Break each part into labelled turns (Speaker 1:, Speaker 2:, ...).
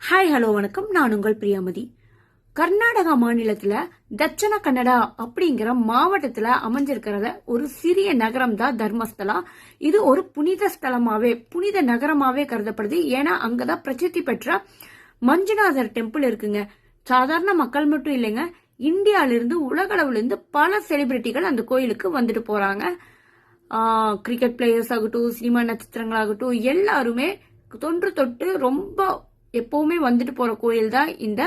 Speaker 1: Hi hello வணக்கம். நான் உங்கள் பிரியாமதி. கர்நாடகா மாநிலத்துல தட்சண கன்னடா அப்படிங்கிற மாவட்டத்துல அமைஞ்சிருக்கிறத ஒரு சிறிய நகரம் தான் தர்மஸ்தலா. இது ஒரு புனித ஸ்தலமாவே புனித நகரமாவே கருதப்படுது. ஏன்னா அங்கதான் பிரசித்தி பெற்ற மஞ்சுநாதர் டெம்பிள் இருக்குங்க. சாதாரண மக்கள் மட்டும் இல்லைங்க இந்தியாவிலிருந்து உலகளவுலேருந்து பல செலிபிரிட்டிகள் அந்த கோயிலுக்கு வந்துட்டு போறாங்க. கிரிக்கெட் பிளேயர்ஸ் ஆகட்டும் சினிமா நட்சத்திரங்களாகட்டும் எல்லாருமே தொன்று தொட்டு ரொம்ப எப்பவுமே வந்துட்டு போற கோயில் தான் இந்த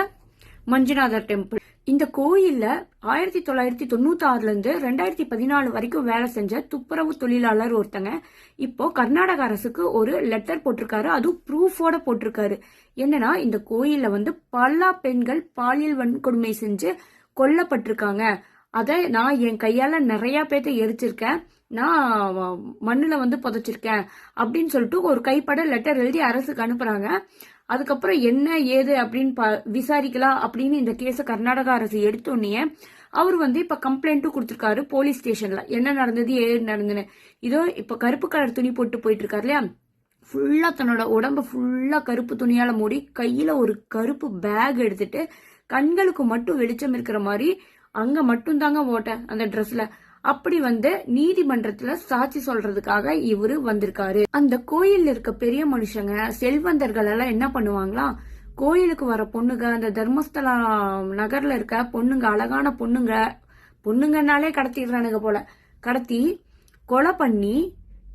Speaker 1: மஞ்சுநாதர் டெம்பிள் இந்த கோயில்ல ஆயிரத்தி தொள்ளாயிரத்தி தொண்ணூத்தி ஆறுல இருந்து ரெண்டாயிரத்தி பதினாலு வரைக்கும் வேலை செஞ்ச துப்புரவு தொழிலாளர் ஒருத்தங்க. இப்போ கர்நாடக அரசுக்கு ஒரு லெட்டர் போட்டிருக்காரு. அதுவும் ப்ரூஃபோட போட்டிருக்காரு. என்னன்னா இந்த கோயில்ல வந்து பல பெண்கள் பாலியல் வன்கொடுமை செஞ்சு கொல்லப்பட்டிருக்காங்க. அதை நான் என் கையால் நிறையா பேர்த்த எரிச்சிருக்கேன். நான் மண்ணில் வந்து புதைச்சிருக்கேன் அப்படின்னு சொல்லிட்டு ஒரு கைப்பட லெட்டர் எழுதி அரசுக்கு அனுப்புகிறாங்க அதுக்கப்புறம் என்ன ஏது அப்படின்னு ப- விசாரிக்கலாம் அப்படின்னு இந்த கேஸை கர்நாடக அரசு எடுத்தோடனே அவர் வந்து இப்போ கம்ப்ளைண்ட்டும் கொடுத்துருக்காரு போலீஸ் ஸ்டேஷனில் என்ன நடந்தது ஏது நடந்ததுன்னு. இதோ இப்போ கருப்பு கலர் துணி போட்டு போயிட்டு இருக்காரு இல்லையா ஃபுல்லாக தன்னோட உடம்ப ஃபுல்லாக கருப்பு துணியால் மூடி கையில் ஒரு கருப்பு பேக் எடுத்துட்டு கண்களுக்கு மட்டும் வெளிச்சம் இருக்கிற மாதிரி அங்க மட்டும்தாங்க ஓட்டேன் அந்த ட்ரெஸ்ல அப்படி வந்து நீதிமன்றத்துல சாட்சி சொல்றதுக்காக இவரு வந்திருக்காரு. அந்த கோயில்ல இருக்க பெரிய மனுஷங்க செல்வந்தர்கள் எல்லாம் என்ன பண்ணுவாங்களா? கோயிலுக்கு வர பொண்ணுங்க அந்த தர்மஸ்தலா நகர்ல இருக்க பொண்ணுங்க அழகான பொண்ணுங்க பொண்ணுங்கனாலே கடத்திடுறானுங்க போல. கடத்தி கொலை பண்ணி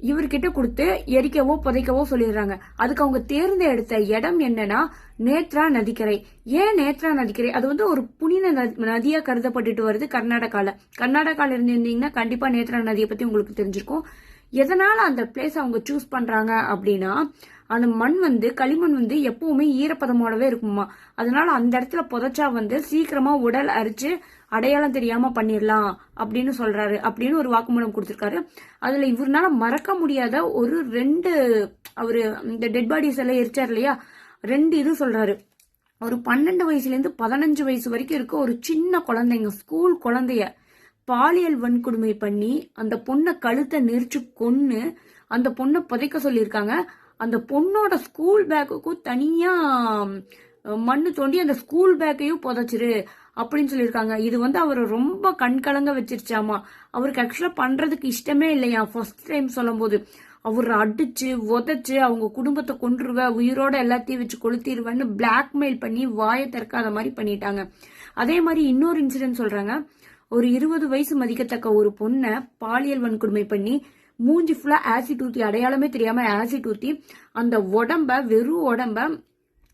Speaker 1: இவர்கிட்ட கொடுத்து எரிக்கவோ புதைக்கவோ சொல்லிடுறாங்க. அதுக்கு அவங்க தேர்ந்தெடுத்த இடம் என்னன்னா நேத்ரா நதிக்கரை. ஏன் நேத்ரா நதிக்கரை? அது வந்து ஒரு புனித நதி- நதியா கருதப்பட்டுட்டு வருது கர்நாடகால. கர்நாடகால இருந்திருந்தீங்கன்னா கண்டிப்பா நேத்ரா நதியை பத்தி உங்களுக்கு தெரிஞ்சிருக்கும். எதனால அந்த பிளேஸ் அவங்க சூஸ் பண்றாங்க அப்படின்னா அந்த மண் வந்து களிமண் வந்து எப்பவுமே ஈரப்பதமோடவே இருக்குமா அதனால அந்த இடத்துல புதைச்சா வந்து சீக்கிரமா உடல் அரிச்சு அடையாளம் தெரியாம பண்ணிடலாம் அப்படின்னு சொல்றாரு அப்படின்னு ஒரு வாக்குமூலம் கொடுத்திருக்காரு. அதுல இவருனால மறக்க முடியாத ஒரு ரெண்டு அவரு இந்த டெட் பாடிஸ் எல்லாம் எரிச்சார் இல்லையா? ரெண்டு இது சொல்றாரு. ஒரு பன்னெண்டு வயசுலேருந்து பதினஞ்சு வயசு வரைக்கும் இருக்க ஒரு சின்ன குழந்தைங்க ஸ்கூல் குழந்தைய பாலியல் வன்கொடுமை பண்ணி அந்த பொண்ணை கழுத்தை நெரிச்சு கொன்று அந்த பொண்ணை புதைக்க சொல்லியிருக்காங்க. அந்த பொண்ணோட ஸ்கூல் பேக்குக்கும் தனியாக மண்ணு தோண்டி அந்த ஸ்கூல் பேக்கையும் புதைச்சிரு அப்படின்னு சொல்லியிருக்காங்க. இது வந்து அவரை ரொம்ப கண்கலங்க வச்சிருச்சாமா. அவருக்கு ஆக்சுவலா பண்றதுக்கு இஷ்டமே இல்லையா ஃபர்ஸ்ட் டைம் சொல்லும்போது அவரை அடிச்சு உதச்சு அவங்க குடும்பத்தை கொன்றுவ உயிரோட எல்லாத்தையும் வச்சு கொளுத்திடுவேன்னு பிளாக்மெயில் பண்ணி வாயை திறக்காத மாதிரி பண்ணிட்டாங்க. அதே மாதிரி இன்னொரு இன்சிடென்ட் சொல்றாங்க. ஒரு இருபது வயசு மதிக்கத்தக்க ஒரு பொண்ணை பாலியல் வன்கொடுமை பண்ணி மூஞ்சி ஃபுல்லா ஆசிட் ஊத்தி அடையாளமே தெரியாம ஆசிட் ஊத்தி அந்த உடம்ப வெறும் உடம்ப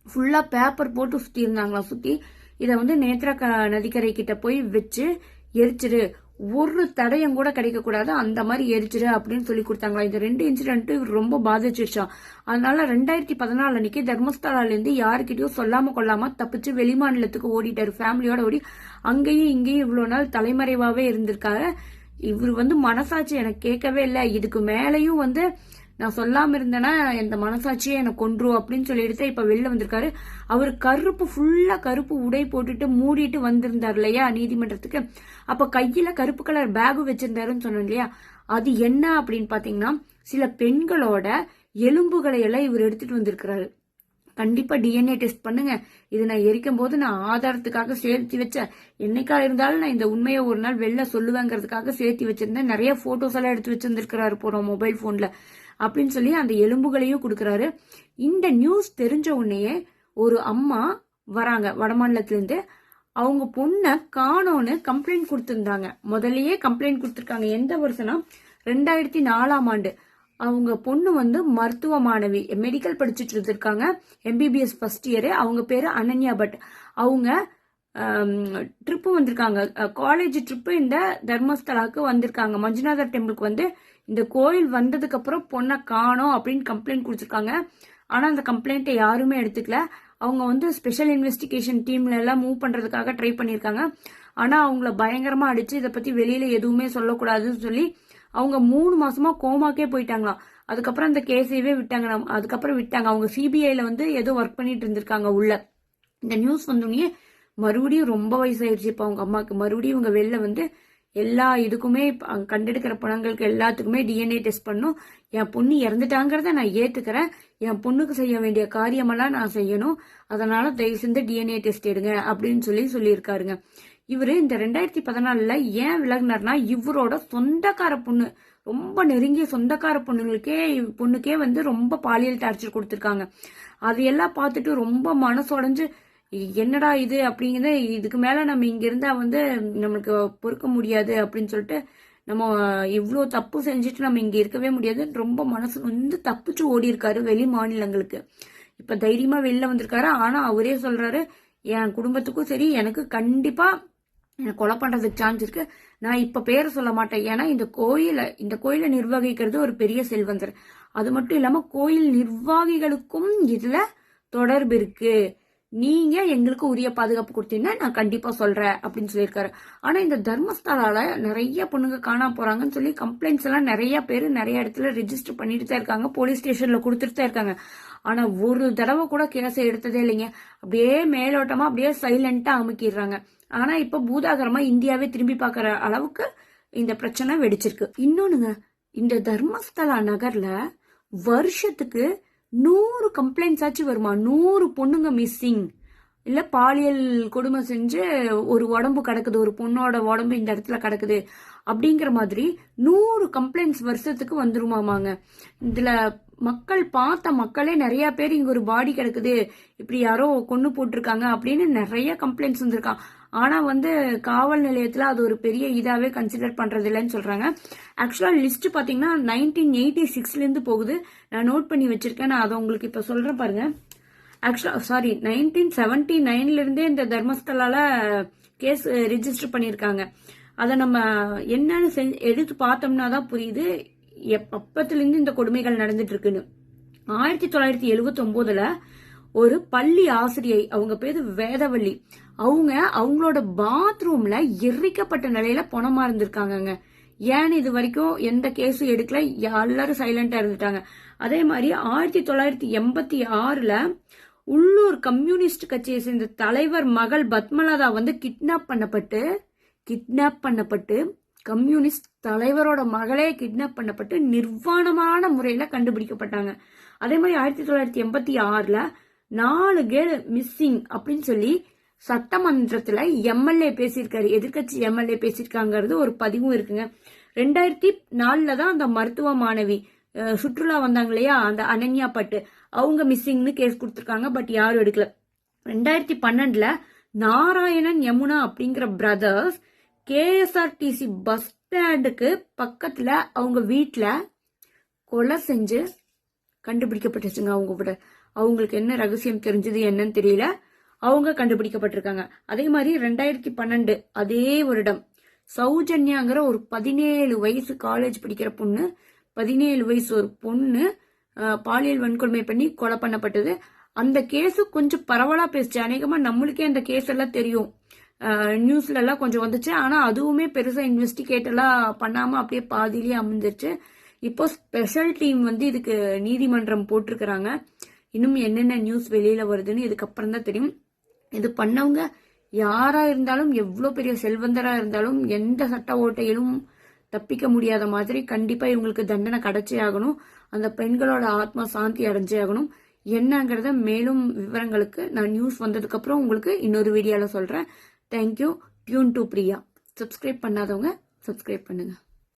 Speaker 1: ஃபுல்லாக பேப்பர் போட்டு சுற்றி இருந்தாங்களாம் சுற்றி இதை வந்து நேத்ரா க- நதிக்கரை கிட்ட போய் வச்சு எரிச்சிரு ஒரு தடையும் கூட கிடைக்கக்கூடாது. அந்த மாதிரி எரிச்சிரு அப்படின்னு சொல்லி கொடுத்தாங்களா? இந்த ரெண்டு இன்சிடென்ட்டு இவர் ரொம்ப பாதிச்சிருச்சான் அதனால ரெண்டாயிரத்தி பதினாலு அன்னைக்கு தர்மஸ்தலாலேருந்து யாருக்கிட்டயும் சொல்லாம கொள்ளாம தப்பிச்சு வெளிமாநிலத்துக்கு ஓடிட்டாரு. ஃபேமிலியோட ஓடி அங்கேயும் இங்கேயும் இவ்வளோ நாள் தலைமறைவாவே இருந்திருக்காரு. இவர் வந்து மனசாட்சி எனக்கு கேட்கவே இல்லை. இதுக்கு மேலேயும் வந்து நான் சொல்லாம இருந்தேன்னா இந்த மனசாட்சியே என்னை கொன்றும் அப்படின்னு சொல்லிட்டு இப்ப வெளில வந்திருக்காரு. அவர் கருப்பு ஃபுல்லா கருப்பு உடை போட்டுட்டு மூடிட்டு வந்திருந்தார் இல்லையா நீதிமன்றத்துக்கு. அப்ப கையில கருப்பு கலர் பேகு வச்சிருந்தாருன்னு சொன்னேன் இல்லையா? அது என்ன அப்படின்னு பாத்தீங்கன்னா சில பெண்களோட எலும்புகளை எல்லாம் இவர் எடுத்துட்டு வந்திருக்கிறாரு. கண்டிப்பா டிஎன்ஏ டெஸ்ட் பண்ணுங்க. இது நான் எரிக்கும் போது நான் ஆதாரத்துக்காக சேர்த்து வச்சேன். என்னைக்கா இருந்தாலும் நான் இந்த உண்மையை ஒரு நாள் வெளில சொல்லுவேங்கிறதுக்காக சேர்த்து வச்சிருந்தேன். நிறைய போட்டோஸ் எல்லாம் எடுத்து வச்சிருந்திருக்கிறாரு போறோம் மொபைல் போன்ல அப்படின்னு சொல்லி அந்த எலும்புகளையும் கொடுக்கறாரு. இந்த நியூஸ் தெரிஞ்ச உடனேயே ஒரு அம்மா வராங்க வடமாநிலத்திலேருந்து அவங்க பொண்ணை காணோன்னு கம்ப்ளைண்ட் கொடுத்துருந்தாங்க. முதல்லயே கம்ப்ளைண்ட் கொடுத்துருக்காங்க. எந்த வருஷம்னா ரெண்டாயிரத்தி நாலாம் ஆண்டு. அவங்க பொண்ணு வந்து மருத்துவ மாணவி மெடிக்கல் படிச்சுட்டு இருந்திருக்காங்க. எம்பிபிஎஸ் ஃபர்ஸ்ட் இயரு அவங்க பேரு அனன்யா. பட் அவங்க ட்ரிப்பு வந்திருக்காங்க. காலேஜ் ட்ரிப்பு இந்த தர்மஸ்தலாக்கு வந்திருக்காங்க. மஞ்சுநாதர் டெம்பிளுக்கு வந்து இந்த கோயில் வந்ததுக்கு அப்புறம் பொண்ணை காணோம் அப்படின்னு கம்ப்ளைண்ட் கொடுத்துருக்காங்க. ஆனா அந்த கம்ப்ளைண்ட்டை யாருமே எடுத்துக்கல. அவங்க வந்து ஸ்பெஷல் இன்வெஸ்டிகேஷன் டீம்ல எல்லாம் மூவ் பண்றதுக்காக ட்ரை பண்ணியிருக்காங்க ஆனா அவங்கள பயங்கரமா அடிச்சு இதை பத்தி வெளியில எதுவுமே சொல்லக்கூடாதுன்னு சொல்லி அவங்க மூணு மாசமா கோமாக்கே போயிட்டாங்களாம். அதுக்கப்புறம் அந்த கேஸையவே விட்டாங்க அதுக்கப்புறம் விட்டாங்க. அவங்க சிபிஐல வந்து ஏதோ ஒர்க் பண்ணிட்டு இருந்திருக்காங்க உள்ள. இந்த நியூஸ் வந்தோடனே மறுபடியும் ரொம்ப வயசாயிருச்சு இப்ப அவங்க அம்மாவுக்கு மறுபடியும் இவங்க வெளில வந்து எல்லா இதுக்குமே கண்டெடுக்கிற பணங்களுக்கு எல்லாத்துக்குமே டிஎன்ஏ டெஸ்ட் பண்ணும். என் பொண்ணு இறந்துட்டாங்கிறத நான் ஏத்துக்கிறேன். என் பொண்ணுக்கு செய்ய வேண்டிய காரியமெல்லாம் நான் செய்யணும். அதனால தயவு செஞ்சு டிஎன்ஏ டெஸ்ட் எடுங்க அப்படின்னு சொல்லி சொல்லியிருக்காருங்க. இவரு இந்த ரெண்டாயிரத்தி பதினாலுல ஏன் விலகினார்னா இவரோட சொந்தக்கார பொண்ணு ரொம்ப நெருங்கிய சொந்தக்கார பொண்ணுங்களுக்கே பொண்ணுக்கே வந்து ரொம்ப பாலியல் டார்ச்சர் கொடுத்துருக்காங்க. அதையெல்லாம் பார்த்துட்டு ரொம்ப மனசுடைஞ்சு என்னடா இது அப்படிங்கிறது இதுக்கு மேல நம்ம இங்கிருந்தா வந்து நம்மளுக்கு பொறுக்க முடியாது அப்படின்னு சொல்லிட்டு நம்ம இவ்வளோ தப்பு செஞ்சுட்டு நம்ம இங்கே இருக்கவே முடியாது. ரொம்ப மனசு வந்து தப்பிச்சு ஓடி இருக்காரு வெளி மாநிலங்களுக்கு. இப்போ தைரியமாக வெளில வந்திருக்காரு. ஆனால் அவரே சொல்கிறாரு என் குடும்பத்துக்கும் சரி எனக்கு கண்டிப்பாக கொலை பண்றதுக்கு சான்ஸ் இருக்கு. நான் இப்ப பேரை சொல்ல மாட்டேன். ஏன்னா இந்த கோயிலை இந்த கோயிலை நிர்வகிக்கிறது ஒரு பெரிய செல்வந்தர். அது மட்டும் இல்லாம கோயில் நிர்வாகிகளுக்கும் இதுல தொடர்பு இருக்கு. நீங்க எங்களுக்கு உரிய பாதுகாப்பு கொடுத்தீங்கன்னா நான் கண்டிப்பா சொல்றேன் அப்படின்னு சொல்லியிருக்காரு. ஆனா இந்த தர்மஸ்தலால நிறைய பொண்ணுங்க காணாம போறாங்கன்னு சொல்லி கம்ப்ளைண்ட்ஸ் எல்லாம் நிறைய பேர் நிறைய இடத்துல ரெஜிஸ்டர் பண்ணிட்டு தான் இருக்காங்க. போலீஸ் ஸ்டேஷன்ல கொடுத்துட்டு தான் இருக்காங்க. ஆனா ஒரு தடவை கூட கேஸை எடுத்ததே இல்லைங்க. அப்படியே மேலோட்டமா அப்படியே சைலண்டா அமுக்கிடுறாங்க. ஆனா இப்ப பூதாகரமா இந்தியாவே திரும்பி பாக்குற அளவுக்கு இந்த பிரச்சனை வெடிச்சிருக்கு. இன்னொன்னுங்க இந்த தர்மஸ்தலா நகர்ல வருஷத்துக்கு நூறு கம்ப்ளைண்ட்ஸ் ஆச்சு வருமா? நூறு பொண்ணுங்க மிஸ்ஸிங் இல்ல பாலியல் கொடுமை செஞ்சு ஒரு உடம்பு கிடக்குது ஒரு பொண்ணோட உடம்பு இந்த இடத்துல கிடக்குது அப்படிங்கிற மாதிரி நூறு கம்ப்ளைண்ட்ஸ் வருஷத்துக்கு வந்துருமாமாங்க. இதுல மக்கள் பார்த்த மக்களே நிறைய பேர் இங்க ஒரு பாடி கிடக்குது இப்படி யாரோ கொண்டு போட்டிருக்காங்க அப்படின்னு நிறைய கம்ப்ளைண்ட்ஸ் வந்திருக்கான். ஆனால் வந்து காவல் நிலையத்தில் அது ஒரு பெரிய இதாகவே கன்சிடர் பண்ணுறது இல்லைன்னு சொல்கிறாங்க ஆக்சுவலாக லிஸ்ட் பார்த்தீங்கன்னா நைன்டீன் எயிட்டி சிக்ஸ்லேருந்து போகுது. நான் நோட் பண்ணி வச்சுருக்கேன். நான் அதை உங்களுக்கு இப்போ சொல்கிறேன் பாருங்கள் ஆக்சுவலா சாரி நைன்டீன் செவன்டி நைன்லேருந்தே இந்த தர்மஸ்தலால் கேஸ் ரிஜிஸ்டர் பண்ணியிருக்காங்க. அதை நம்ம என்னன்னு செஞ்சு எடுத்து பார்த்தோம்னா தான் புரியுது. எப் அப்பத்துலேருந்து இந்த கொடுமைகள் நடந்துட்டு இருக்குன்னு. ஆயிரத்தி தொள்ளாயிரத்தி எழுவத்தி ஒரு பள்ளி ஆசிரியை அவங்க பேரு வேதவள்ளி. அவங்க அவங்களோட பாத்ரூம்ல எரிக்கப்பட்ட நிலையில பணமா இருந்திருக்காங்கங்க. ஏன்னு இது வரைக்கும் எந்த கேஸும் எடுக்கல? எல்லாரும் சைலண்டா இருந்துட்டாங்க. அதே மாதிரி ஆயிரத்தி தொள்ளாயிரத்தி எண்பத்தி ஆறுல உள்ளூர் கம்யூனிஸ்ட் கட்சியை சேர்ந்த தலைவர் மகள் பத்மலதா வந்து கிட்னாப் பண்ணப்பட்டு கிட்னாப் பண்ணப்பட்டு கம்யூனிஸ்ட் தலைவரோட மகளே கிட்னாப் பண்ணப்பட்டு நிர்வாணமான முறையில கண்டுபிடிக்கப்பட்டாங்க. அதே மாதிரி ஆயிரத்தி தொள்ளாயிரத்தி எண்பத்தி ஆறுல நாலு பேர் மிஸ்ஸிங் அப்படின்னு சொல்லி சட்டமன்றத்துல எம்எல்ஏ பேசியிருக்காரு. எதிர்கட்சி எம்எல்ஏ பேசியிருக்காங்கிறது ஒரு பதிவும் இருக்குங்க. ரெண்டாயிரத்தி நாலுல தான் அந்த மருத்துவ மாணவி சுற்றுலா வந்தாங்க இல்லையா? அந்த அனன்யா பட்டு. அவங்க மிஸ்ஸிங்னு கேஸ் கொடுத்துருக்காங்க பட் யாரும் எடுக்கல. ரெண்டாயிரத்தி பன்னெண்டுல நாராயணன் யமுனா அப்படிங்கிற பிரதர்ஸ் கேஎஸ்ஆர்டிசி பஸ் ஸ்டாண்டுக்கு பக்கத்துல அவங்க வீட்டில் கொலை செஞ்சு கண்டுபிடிக்கப்பட்டுச்சுங்க அவங்க கூட. அவங்களுக்கு என்ன ரகசியம் தெரிஞ்சது என்னன்னு தெரியல. அவங்க கண்டுபிடிக்கப்பட்டிருக்காங்க. அதே மாதிரி ரெண்டாயிரத்தி பன்னெண்டு அதே வருடம். சௌஜன்யாங்கிற ஒரு பதினேழு வயசு காலேஜ் படிக்கிற பொண்ணு பதினேழு வயசு ஒரு பொண்ணு பாலியல் வன்கொடுமை பண்ணி கொலை பண்ணப்பட்டது. அந்த கேஸு கொஞ்சம் பரவலா பேசுச்சு. அநேகமா நம்மளுக்கே அந்த கேஸ் எல்லாம் தெரியும். நியூஸ்ல எல்லாம் கொஞ்சம் வந்துச்சு. ஆனா அதுவுமே பெருசா இன்வெஸ்டிகேட் எல்லாம் பண்ணாம அப்படியே பாதியிலேயே அமைஞ்சிருச்சு இப்போ ஸ்பெஷல் டீம் வந்து இதுக்கு நீதிமன்றம் போட்டிருக்கிறாங்க. இன்னும் என்னென்ன நியூஸ் வெளியில வருதுன்னு இதுக்கப்புறம் தான் தெரியும். இது பண்ணவங்க யாரா இருந்தாலும் எவ்வளோ பெரிய செல்வந்தரா இருந்தாலும் எந்த சட்ட ஓட்டையிலும் தப்பிக்க முடியாத மாதிரி கண்டிப்பா இவங்களுக்கு தண்டனை கிடைச்சே ஆகணும். அந்த பெண்களோட ஆத்மா சாந்தி அடைஞ்சே ஆகணும். என்னங்கிறத மேலும் விவரங்களுக்கு நான் நியூஸ் வந்ததுக்கு அப்புறம் உங்களுக்கு இன்னொரு வீடியோல சொல்றேன். Thank you tune to Priya subscribe பண்ணாதவங்க சப்ஸ்கிரைப் பண்ணுங்க.